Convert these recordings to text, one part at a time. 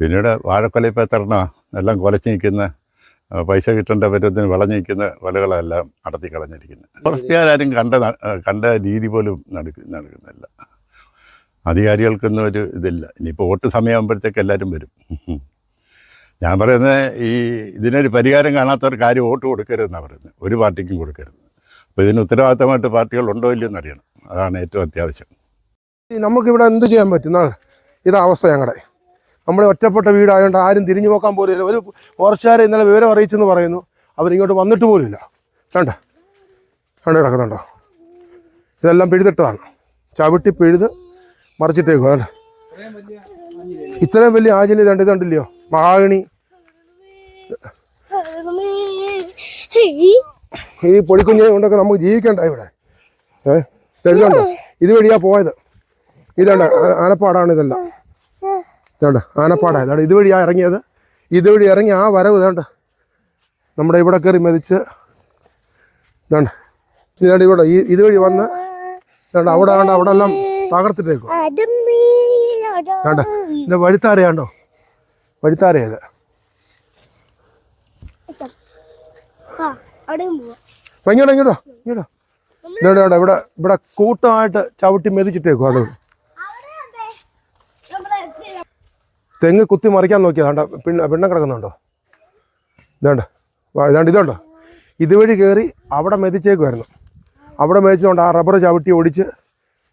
പിന്നീട് വാഴക്കൊല ഇപ്പോൾ എല്ലാം കൊലച്ച് നിൽക്കുന്ന പൈസ കിട്ടേണ്ട പറ്റത്തിന് വിളഞ്ഞ് നിൽക്കുന്ന കൊലകളെല്ലാം നടത്തി കളഞ്ഞിരിക്കുന്നത് ഫോറസ്റ്റുകാരും കണ്ട കണ്ട രീതി പോലും നടക്ക നടക്കുന്നില്ല. അധികാരികൾക്കൊന്നും ഒരു ഇതില്ല. ഇനിയിപ്പോൾ വോട്ട് സമയമാകുമ്പോഴത്തേക്ക് എല്ലാവരും വരും. ഞാൻ പറയുന്നത് ഈ ഇതിനൊരു പരിഹാരം കാണാത്തവർക്ക് ആരും വോട്ട് കൊടുക്കരുതെന്നാണ് പറയുന്നത്. ഒരു പാർട്ടിക്കും കൊടുക്കരുത്. അപ്പോൾ ഇതിന് ഉത്തരവാദിത്തമായിട്ട് പാർട്ടികൾ ഉണ്ടോ ഇല്ലയോ എന്നറിയണം. അതാണ് ഏറ്റവും അത്യാവശ്യം. നമുക്കിവിടെ എന്ത് ചെയ്യാൻ പറ്റുന്ന ഇതാ അവസ്ഥ ഞങ്ങളുടെ നമ്മുടെ ഒറ്റപ്പെട്ട വീടായതുകൊണ്ട് ആരും തിരിഞ്ഞു നോക്കാൻ പോലും ഒരു ഫോറസ്റ്റുകാരെ ഇന്നലെ വിവരം അറിയിച്ചെന്ന് പറയുന്നു. അവരിങ്ങോട്ട് വന്നിട്ട് പോലുമില്ല. കണ്ട? കണ്ട കിടക്കുന്നുണ്ടോ? ഇതെല്ലാം പിഴുതിട്ടതാണ്. ചവിട്ടി പിഴുത് മറിച്ചിട്ടേക്കും കണ്ട? ഇത്രയും വലിയ ആജിന് ഇതുണ്ട് ഇതുണ്ടല്ലയോ? മഹാഗണി. ഈ പൊളിക്കുഞ്ഞു കൊണ്ടൊക്കെ നമുക്ക് ജീവിക്കണ്ട ഇവിടെ. ഏഹ് ഏ? ഇത് വഴിയാ പോയത്. ഇതാണ് ആനപ്പാടാണ് ഇതെല്ലാം. ഇതാണ്ട് ആനപ്പാടാ. ഇതാണ് ഇതുവഴിയാ ഇറങ്ങിയത്. ഇതുവഴി ഇറങ്ങി ആ വരവ് ഇതാണ്ട് നമ്മുടെ ഇവിടെ കയറി മെതിച്ച് ഇതാണ്ട് ഇതാണ്ട് ഇവിടെ ഈ ഇതുവഴി വന്ന് ഇതാണ്ട് അവിടെ ആണ്ട് അവിടെ എല്ലാം തകർത്തിട്ടേക്കും വേണ്ട ഇതിന്റെ വഴിത്താരയാണ്ടോ? വഴിത്താരയത് ഇങ്ങോട്ടോ ഇങ്ങോട്ടോ ഇങ്ങോട്ടോ. ഇതാണ്ട് ഇവിടെ ഇവിടെ കൂട്ടമായിട്ട് ചവിട്ടി മെതിച്ചിട്ടേക്കും ആളുകൾ. തെങ്ങ് കുത്തി മറിക്കാൻ നോക്കിയതാണ്ട പിണ്ണ പിണ്ണം കിടക്കുന്നുണ്ടോ? ഇതാണ്ട് ഇതാണ്ട് ഇതുണ്ടോ? ഇതുവഴി കയറി അവിടെ മെതിച്ചേക്കുമായിരുന്നു അവിടെ മെതിച്ചതുകൊണ്ട് ആ റബ്ബർ ചവിട്ടി ഓടിച്ച്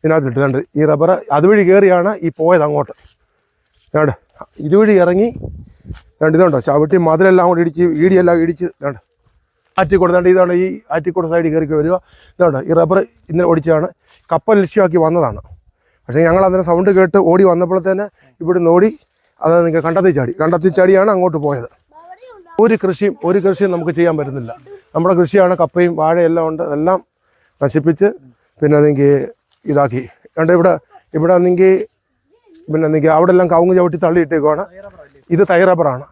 ഇതിനകത്ത് ഇട്ടിട്ടുണ്ട് ഈ റബ്ബർ അതുവഴി കയറിയാണ് ഈ പോയത് അങ്ങോട്ട്. ഇതാണ്ട് ഇതുവഴി ഇറങ്ങി രണ്ട് ഇതുണ്ടോ? ചവിട്ടി മതിലെല്ലാം കൂടി ഇടിച്ച് ഈടിയെല്ലാം ഇടിച്ച് ഇതാണ്ട് ആറ്റിക്കോട് ഇതാണ്ട് ഇതാണ് ഈ ആറ്റിക്കോട് സൈഡിൽ കയറി വരിക. ഇതാണ്ട് ഈ റബ്ബർ ഇന്നലെ ഓടിച്ചാണ് കപ്പൽ ലക്ഷ്യമാക്കി വന്നതാണ്. പക്ഷേ ഞങ്ങൾ അന്നേരം സൗണ്ട് കേട്ട് ഓടി വന്നപ്പോഴത്തേന് ഇവിടുന്ന് ഓടി അത് നിങ്ങൾ കണ്ടത്തി ചാടി. കണ്ടത്തി ചാടിയാണ് അങ്ങോട്ട് പോയത്. ഒരു കൃഷിയും ഒരു കൃഷിയും നമുക്ക് ചെയ്യാൻ പറ്റുന്നില്ല. നമ്മുടെ കൃഷിയാണ് കപ്പയും വാഴയെല്ലാം ഉണ്ട്. അതെല്ലാം നശിപ്പിച്ച് പിന്നെ അതെങ്കിൽ ഇതാക്കി. കണ്ട ഇവിടെ ഇവിടെ അന്നെങ്കിൽ പിന്നെ അന്നെങ്കിൽ അവിടെ എല്ലാം കവുങ്ങ് ചവിട്ടി തള്ളിയിട്ടേക്കുവാണ് ഇത് തൈ റബ്ബറാണ്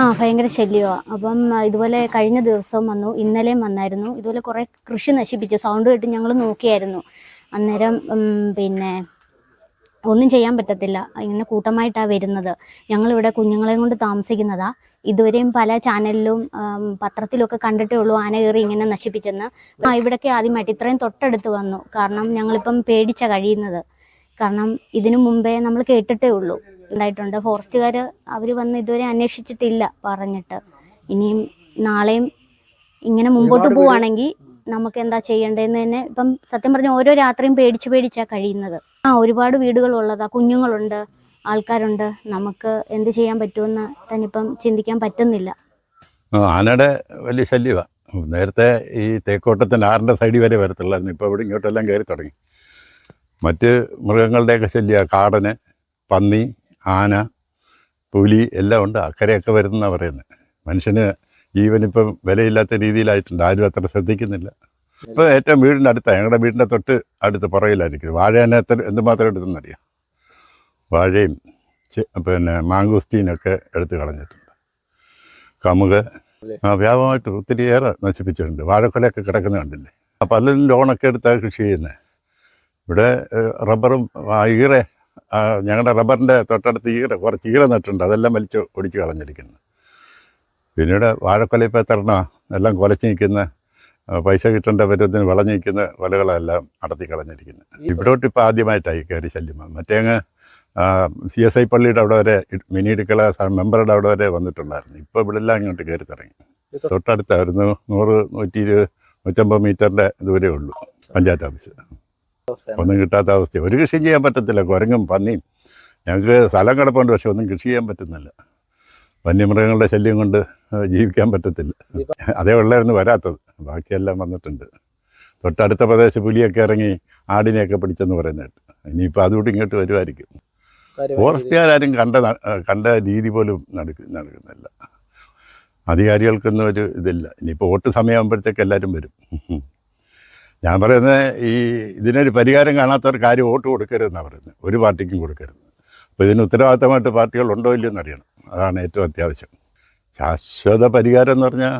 ആ ഭയങ്കര ശല്യമാണ് അപ്പം ഇതുപോലെ കഴിഞ്ഞ ദിവസം വന്നു ഇന്നലെയും വന്നായിരുന്നു. ഇതുപോലെ കുറേ കൃഷി നശിപ്പിച്ചു സൗണ്ട് കേട്ട് ഞങ്ങൾ നോക്കിയായിരുന്നു. അന്നേരം പിന്നെ ഒന്നും ചെയ്യാൻ പറ്റത്തില്ല. ഇങ്ങനെ കൂട്ടമായിട്ടാണ് വരുന്നത്. ഞങ്ങളിവിടെ കുഞ്ഞുങ്ങളെയും കൊണ്ട് താമസിക്കുന്നതാ. ഇതുവരെയും പല ചാനലിലും പത്രത്തിലൊക്കെ കണ്ടിട്ടേ ഉള്ളൂ ആന കയറി ഇങ്ങനെ നശിപ്പിച്ചെന്ന്. ആ ഇവിടൊക്കെ ആദ്യമായിട്ട് ഇത്രയും തൊട്ടടുത്ത് വന്നു. കാരണം ഞങ്ങളിപ്പം പേടിച്ച കഴിയുന്നത്. കാരണം ഇതിനു മുമ്പേ നമ്മൾ കേട്ടിട്ടേ ഉള്ളൂ. ഉണ്ടായിട്ടുണ്ട്. ഫോറസ്റ്റുകാർ അവർ വന്ന് ഇതുവരെ അന്വേഷിച്ചിട്ടില്ല പറഞ്ഞിട്ട്. ഇനിയും നാളെയും ഇങ്ങനെ മുമ്പോട്ട് പോവുകയാണെങ്കിൽ നമുക്ക് എന്താ ചെയ്യേണ്ടതെന്ന് തന്നെ ഇപ്പം സത്യം പറഞ്ഞ ഓരോ രാത്രിയും പേടിച്ച് പേടിച്ചാണ് കഴിയുന്നത്. ആ ഒരുപാട് വീടുകളുള്ളതാ കുഞ്ഞുങ്ങളുണ്ട് ആൾക്കാരുണ്ട്. നമുക്ക് എന്ത് ചെയ്യാൻ പറ്റുമെന്ന് തന്നെ ഇപ്പം ചിന്തിക്കാൻ പറ്റുന്നില്ല. ആനയുടെ വലിയ ശല്യമാണ് നേരത്തെ ഈ തേക്കോട്ടത്തിന്റെ ആറിന്റെ സൈഡിൽ വരെ വരത്തുള്ളായിരുന്നു ഇപ്പോൾ ഇവിടെ ഇങ്ങോട്ടെല്ലാം കയറി തുടങ്ങി. മറ്റ് മൃഗങ്ങളുടെയൊക്കെ ശല്യമാണ് കാടന് പന്നി ആന പുലി എല്ലാം ഉണ്ട്. അക്കരെയൊക്കെ വരുന്നതെന്നാണ് പറയുന്നത്. മനുഷ്യന് ജീവനിപ്പം വിലയില്ലാത്ത രീതിയിലായിട്ടുണ്ട്. ആരും അത്ര ശ്രദ്ധിക്കുന്നില്ല. ഇപ്പോൾ ഏറ്റവും വീടിന്റെ അടുത്താണ് ഞങ്ങളുടെ വീടിന്റെ തൊട്ട് അടുത്ത് പുറകിലായിരിക്കും. വാഴ തന്നെ എത്ര എന്തുമാത്രം എടുത്തെന്നറിയാം? വാഴയും പിന്നെ മാങ്കൂസ്റ്റീനൊക്കെ എടുത്ത് കളഞ്ഞിട്ടുണ്ട്. കമുക് ആ വ്യാപകമായിട്ട് ഒത്തിരിയേറെ നശിപ്പിച്ചിട്ടുണ്ട്. വാഴക്കൊലയൊക്കെ കിടക്കുന്ന കണ്ടില്ലേ? ആ പലരും ലോണൊക്കെ എടുത്താണ് കൃഷി ചെയ്യുന്നത് ഇവിടെ റബ്ബറും ഈറ ഞങ്ങളുടെ റബ്ബറിന്റെ തൊട്ടടുത്ത് ഈറ കുറച്ച് ഈറ നട്ടുണ്ട് അതെല്ലാം വലിച്ച് ഒടിച്ച് കളഞ്ഞിരിക്കുന്നു. പിന്നീട് വാഴക്കൊല എത്ര എല്ലാം കൊലച്ച് നിൽക്കുന്ന പൈസ കിട്ടേണ്ട പരുവത്തിന് വിളഞ്ഞ് വലകളെല്ലാം അടത്തി കളഞ്ഞിരിക്കുന്നത് ഇവിടോട്ട് ഇപ്പോൾ ആദ്യമായിട്ടായി കയറി ശല്യം മറ്റേ അങ്ങ് സി എസ് ഐ പള്ളിയുടെ അവിടെ വരെ മിനി ഇടുക്കള മെമ്പറുടെ അവിടെ വരെ വന്നിട്ടുണ്ടായിരുന്നു. ഇപ്പോൾ ഇവിടെ എല്ലാം ഇങ്ങോട്ട് കയറി തുടങ്ങി. തൊട്ടടുത്തായിരുന്നു നൂറ് നൂറ്റി ഇരുപത് നൂറ്റമ്പത് മീറ്ററിന്റെ ദൂരേ ഉള്ളൂ പഞ്ചായത്ത് ഓഫീസ്. ഒന്നും കിട്ടാത്ത അവസ്ഥ ഒരു കൃഷിയും ചെയ്യാൻ പറ്റത്തില്ല. കുരങ്ങും പന്നിയും. ഞങ്ങൾക്ക് സ്ഥലം കിടപ്പുണ്ട് പക്ഷെ ഒന്നും കൃഷി ചെയ്യാൻ പറ്റുന്നില്ല. വന്യമൃഗങ്ങളുടെ ശല്യം കൊണ്ട് ജീവിക്കാൻ പറ്റത്തില്ല. അതേ ഉള്ളായിരുന്നു വരാത്തത്. ബാക്കിയെല്ലാം വന്നിട്ടുണ്ട്. തൊട്ടടുത്ത പ്രദേശം പുലിയൊക്കെ ഇറങ്ങി ആടിനെയൊക്കെ പിടിച്ചെന്ന് പറയുന്നത് കേട്ട്. ഇനിയിപ്പോൾ അതുകൂടി ഇങ്ങോട്ട് വരുമായിരിക്കും ഫോറസ്റ്റുകാരും കണ്ട കണ്ട രീതി പോലും നടക്ക നടക്കുന്നില്ല. അധികാരികൾക്കൊന്നും ഒരു ഇതില്ല. ഇനിയിപ്പോൾ വോട്ട് സമയമാകുമ്പോഴത്തേക്ക് എല്ലാവരും വരും. ഞാൻ പറയുന്നത് ഈ ഇതിനൊരു പരിഹാരം കാണാത്തവർക്ക് ആരും വോട്ട് കൊടുക്കരുതെന്നാണ് പറയുന്നത്. ഒരു പാർട്ടിക്കും കൊടുക്കരുത്. അപ്പോൾ ഇതിന് ഉത്തരവാദിത്തമായിട്ട് പാർട്ടികൾ ഉണ്ടോ ഇല്ലയോ എന്നറിയണം അതാണ് ഏറ്റവും അത്യാവശ്യം. ശാശ്വത പരിഹാരം എന്ന് പറഞ്ഞാൽ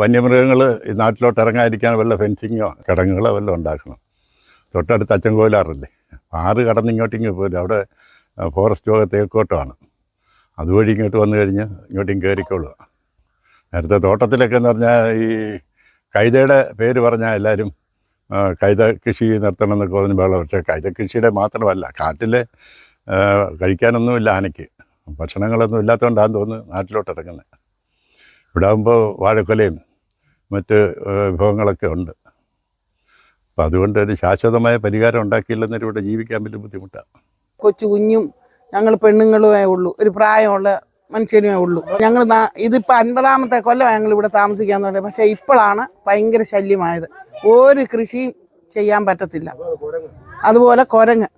വന്യമൃഗങ്ങൾ ഈ നാട്ടിലോട്ട് ഇറങ്ങാതിരിക്കാൻ വല്ല ഫെൻസിങ്ങോ കിടങ്ങുകളോ വല്ലതും ഉണ്ടാക്കണം. തൊട്ടടുത്ത് അച്ചൻകോലാറല്ലേ. ആറ് കടന്ന് ഇങ്ങോട്ടിങ്ങ് പോലും അവിടെ ഫോറസ്റ്റ് ഭാഗത്ത് തേക്കോട്ടമാണ്. അതുവഴി ഇങ്ങോട്ട് വന്നു കഴിഞ്ഞാൽ ഇങ്ങോട്ടും കയറിക്കോളുക നേരത്തെ തോട്ടത്തിലൊക്കെ എന്ന് പറഞ്ഞാൽ ഈ കൈതയുടെ പേര് പറഞ്ഞാൽ എല്ലാവരും കൈത കൃഷി നടത്തണം എന്നൊക്കെ പറഞ്ഞ് വെള്ളം പക്ഷേ കൈത കൃഷിയുടെ മാത്രമല്ല കാട്ടിൽ കഴിക്കാനൊന്നുമില്ല ആനയ്ക്ക്. ഭക്ഷണങ്ങളൊന്നും ഇല്ലാത്തതുകൊണ്ടാണെന്ന് തോന്നുന്നു നാട്ടിലോട്ട് ഇറങ്ങുന്നത് ഇവിടെ ആകുമ്പോൾ വാഴക്കൊലയും മറ്റ് വിഭവങ്ങളൊക്കെ ഉണ്ട്. അപ്പം അതുകൊണ്ട് ഒരു ശാശ്വതമായ പരിഹാരം ഉണ്ടാക്കിയില്ലെന്നൊരു ഇവിടെ ജീവിക്കാൻ വലിയ ബുദ്ധിമുട്ടാണ് കൊച്ചു കുഞ്ഞും ഞങ്ങൾ പെണ്ണുങ്ങളുമേ ഉള്ളൂ. ഒരു പ്രായമുള്ള മനുഷ്യനുമേ ഉള്ളൂ. ഞങ്ങൾ ഇതിപ്പോൾ അൻപതാമത്തെ കൊല്ലം ഞങ്ങൾ ഇവിടെ താമസിക്കാൻ തുടങ്ങി പക്ഷേ ഇപ്പോഴാണ് ഭയങ്കര ശല്യമായത്. ഒരു കൃഷിയും ചെയ്യാൻ പറ്റത്തില്ല. അതുപോലെ കുരങ്ങ്.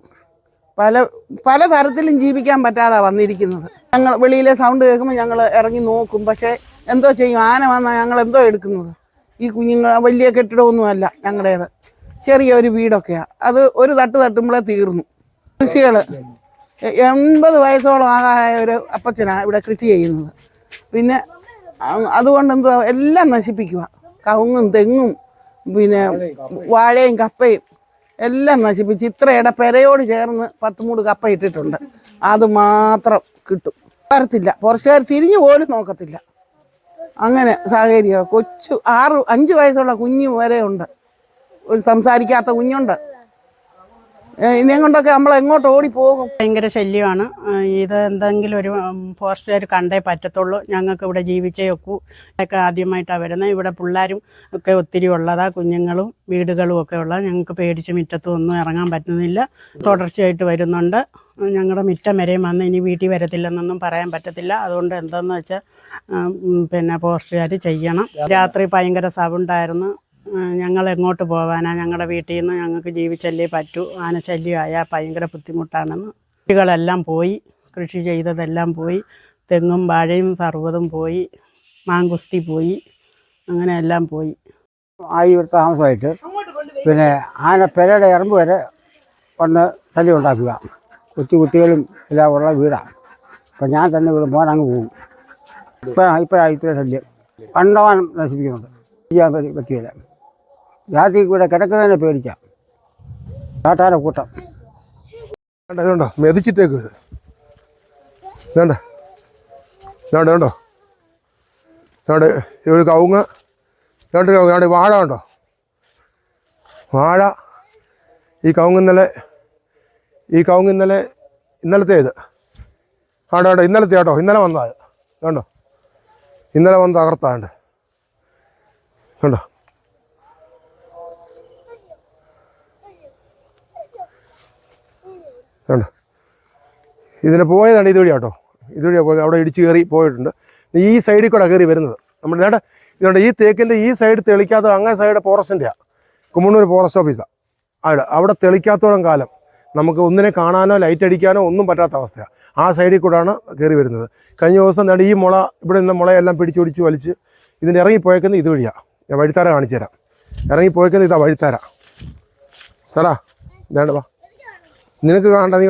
പല പല തരത്തിലും ജീവിക്കാൻ പറ്റാതെ വന്നിരിക്കുന്നത്. ഞങ്ങൾ വെളിയിലെ സൗണ്ട് കേൾക്കുമ്പോൾ ഞങ്ങൾ ഇറങ്ങി നോക്കും. പക്ഷേ എന്തോ ചെയ്യും? ആന വന്നാൽ ഞങ്ങൾ എന്തോ എടുക്കുന്നത്? ഈ കുഞ്ഞുങ്ങൾ വലിയ കെട്ടിടമൊന്നുമല്ല ഞങ്ങളുടേത്. ചെറിയൊരു വീടൊക്കെയാണ് അത് ഒരു തട്ട് തട്ടുമ്പോഴേ തീർന്നു. കൃഷികൾ എൺപത് വയസ്സോളം ആകായ ഒരു അപ്പച്ചനാണ് ഇവിടെ കൃഷി ചെയ്യുന്നത്. പിന്നെ അതുകൊണ്ട് എന്തുവാ? എല്ലാം നശിപ്പിക്കുക കവുങ്ങും തെങ്ങും പിന്നെ വാഴയും കപ്പയും. എല്ലാം നശിപ്പിച്ച് ഇത്രയുടെ പെരയോട് ചേർന്ന് പത്ത് മൂട് കപ്പ ഇട്ടിട്ടുണ്ട്. അത് മാത്രം കിട്ടും. വരത്തില്ല. പുറച്ചുകാർ തിരിഞ്ഞു പോലും നോക്കത്തില്ല. അങ്ങനെ സാഹചര്യം. കൊച്ചു ആറ് അഞ്ച് വയസ്സുള്ള കുഞ്ഞു വരെ ഉണ്ട് ഒരു സംസാരിക്കാത്ത കുഞ്ഞുണ്ട്. ഇതിനെ കൊണ്ടൊക്കെ നമ്മൾ എങ്ങോട്ട് ഓടിപ്പോകും ഭയങ്കര ശല്യമാണ്. ഇത് എന്തെങ്കിലും ഒരു ഫോറസ്റ്റുകാർ കണ്ടേ പറ്റത്തുള്ളൂ. ഞങ്ങൾക്ക് ഇവിടെ ജീവിച്ചേ ഒക്കൂ. ഒക്കെ ആദ്യമായിട്ടാണ് വരുന്നത്. ഇവിടെ പിള്ളേരും ഒക്കെ ഒത്തിരി ഉള്ളതാ. കുഞ്ഞുങ്ങളും വീടുകളും ഒക്കെ ഉള്ള ഞങ്ങൾക്ക് പേടിച്ച് മുറ്റത്തും ഒന്നും ഇറങ്ങാൻ പറ്റുന്നില്ല. തുടർച്ചയായിട്ട് വരുന്നുണ്ട്. ഞങ്ങളുടെ മിറ്റം വരെയും വന്ന് ഇനി വീട്ടിൽ വരത്തില്ലെന്നൊന്നും പറയാൻ പറ്റത്തില്ല. അതുകൊണ്ട് എന്താണെന്ന് വെച്ചാൽ പിന്നെ ഫോറസ്റ്റുകാർ ചെയ്യണം. രാത്രി ഭയങ്കര സൗണ്ടായിരുന്നു. ഞങ്ങൾ എങ്ങോട്ട് പോകാനാ ഞങ്ങളുടെ വീട്ടിൽ നിന്ന് ഞങ്ങൾക്ക് ജീവിച്ചല്ലേ പറ്റൂ. ആനശല്യമായാൽ ഭയങ്കര ബുദ്ധിമുട്ടാണെന്ന്. കുട്ടികളെല്ലാം പോയി. കൃഷി ചെയ്തതെല്ലാം പോയി. തെങ്ങും വാഴയും സർവതും പോയി. മാങ്കുസ്തി പോയി. അങ്ങനെ എല്ലാം പോയി. ആയി ഒരു താമസമായിട്ട്. പിന്നെ ആന പെരയുടെ ഇറമ്പ് വരെ വന്ന് ശല്യം ഉണ്ടാക്കുക. കൊച്ചു കുട്ടികളും എല്ലാം ഉള്ള വീടാണ് അപ്പം ഞാൻ തന്നെ വീട് പോകാൻ അങ്ങ് പോകും ഇപ്പം ഇപ്പോഴാണ് ഇത്ര ശല്യം. കണ്ടവാനം നശിപ്പിക്കുന്നുണ്ട്. ചെയ്യാൻ പറ്റി പറ്റിയില്ല. രാത്രി കൂടെ കിടക്കുന്നതിനെ പേടിച്ച. കാട്ടാന കൂട്ടം. വേണ്ട ഇതുണ്ടോ മെതിച്ചിട്ടേക്ക് വേണ്ട വേണ്ട വേണ്ടോ വേണ്ട ഒരു കവുങ്ങ്. രണ്ട് വേണ്ട വാഴ ഉണ്ടോ വാഴ. ഈ കവുങ്ങ് ഇന്നലെ ഈ കവുങ്ങ് ഇന്നലെ ഇന്നലത്തെ ഇത്. ആണ്ടോ വേണ്ട ഇന്നലത്തെ കേട്ടോ. ഇന്നലെ വന്നത് വേണ്ടോ ഇന്നലെ വന്ന് തകർത്താണ്ട് കണ്ടോ? കണ്ടോ? ഇതിന് പോയതാണ് ഇതുവഴി കേട്ടോ. ഇതുവഴി പോയത്. അവിടെ ഇടിച്ച് കയറി പോയിട്ടുണ്ട്. ഈ സൈഡിൽ കൂടെ കയറി വരുന്നത്. നമ്മുടെ നേടെ ഇതുകൊണ്ട് ഈ തേക്കിന്റെ ഈ സൈഡ് തെളിക്കാത്ത അങ്ങനെ സൈഡ് ഫോറസ്റ്റിന്റെയാണ് കുമ്മണ്ണൂർ ഫോറസ്റ്റ് ഓഫീസാണ് അവിടെ അവിടെ തെളിക്കാത്തോളം കാലം നമുക്ക് ഒന്നിനെ കാണാനോ ലൈറ്റ് അടിക്കാനോ ഒന്നും പറ്റാത്ത അവസ്ഥയാണ് ആ സൈഡിൽ കൂടെയാണ് കയറി വരുന്നത്. കഴിഞ്ഞ ദിവസം നേടെ ഈ മുള ഇവിടെ നിന്ന് മുളയെല്ലാം പിടിച്ചൊടിച്ച് വലിച്ച് ഇതിന്റെ ഇറങ്ങിപ്പോയേക്കുന്നത് ഇതുവഴിയാണ് ഞാൻ വഴിത്താര കാണിച്ചു തരാം ഇറങ്ങിപ്പോയേക്കുന്നത് ഇതാ വഴിത്താര. സാറാ ഇതാണ്ട് വാ. നിനക്ക് കാണണ്ട നീ